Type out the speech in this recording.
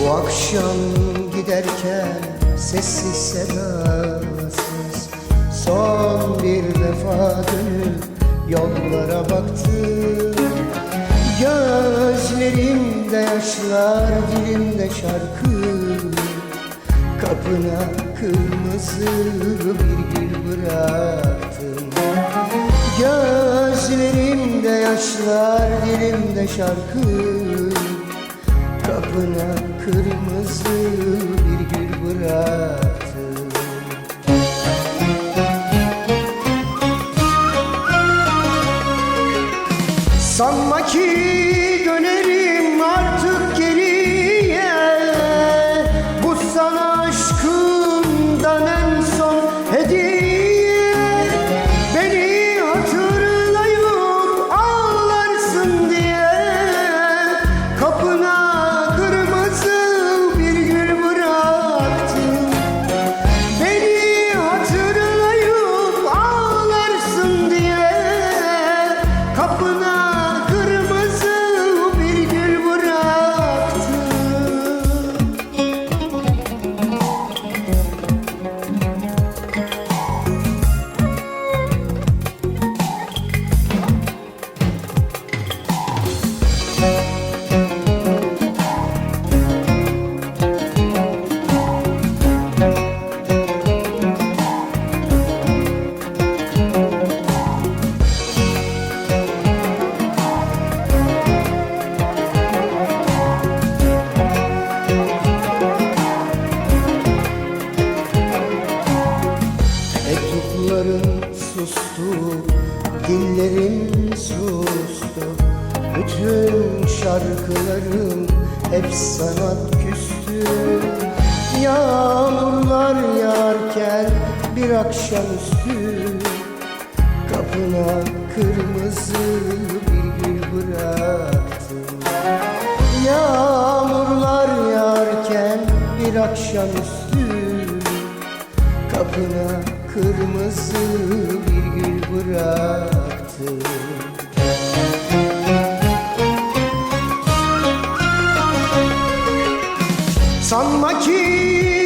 Bu akşam giderken sessiz sedasız Son bir defa dönüp yollara baktım. Gözlerimde yaşlar, dilimde şarkı. Kapına kırmızı bir gül bıraktım. Gözlerimde yaşlar, dilimde şarkı Kapına kırmızı bir gül bıraktım Sanma ki dönerim dillerim sustu. Bütün şarkılarım hep sanat küstü. Yağmurlar yağarken bir akşamüstü. Kapına kırmızı bir gül bıraktım. Yağmurlar yağarken bir akşamüstü. Kapına kırmızı bir gül bıraktım Sanma ki